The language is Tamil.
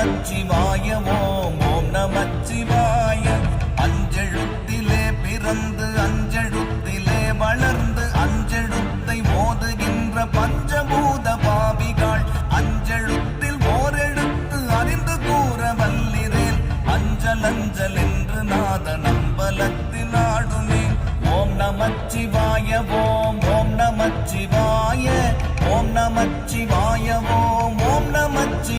நமச்சிவாய ஓம் ஓம் நமச்சிவாய. அஞ்செழுத்திலே பிறந்து அஞ்செழுத்திலே வளர்ந்து அஞ்செழுத்தை மோதுகின்ற பஞ்சபூத பாவிகள். அஞ்செழுத்தில் ஓரெழுத்து அறிந்து கூற வல்லிரேல். அஞ்சல் அஞ்சல் என்று நாத நம்பலத்தினாடுமே ஓம் நமச்சிவாய ஓம் ஓம் நமச்சிவாய.